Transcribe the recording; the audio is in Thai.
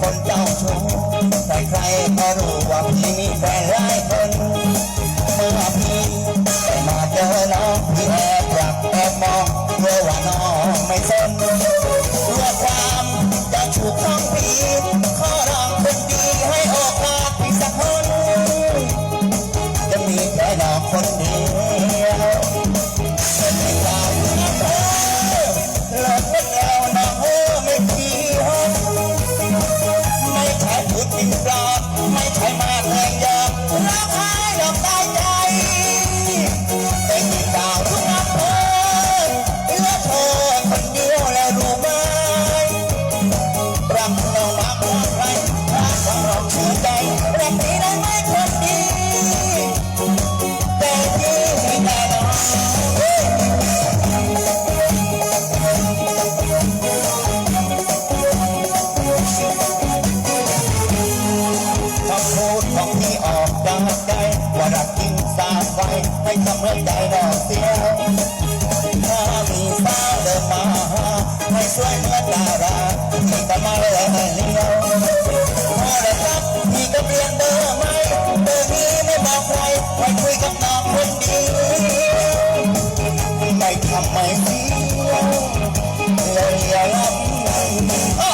คนเจ้าชู้ใครใครก็รู้ว่าพี่มีแฟนหลายคนเมื่อพี่ได้มาเจอน้องพี่แอบรักแอบมองเพื่อว่าน้องไม่สนเพื่อความจะถูกของพี่ขอร้องคนดีให้โอกาสพี่สักคนจะมีแค่น้องคนเดียว ไม่ใช่มาเธอ สาวไฟให้กำลังใจดอกเสียวถ้ามีสาวเดินมาให้ช่วยเหมือดาราที่าเลังเลี้ยวถ้าได้รับพี่ก็เปลี่ยนเบอร์ไหมเบอร์นี้ไม่บอกใครไม่คุยกับน้องคนดีไม่ทำไม่เสียวเลี้ยวเลี้ยวลำ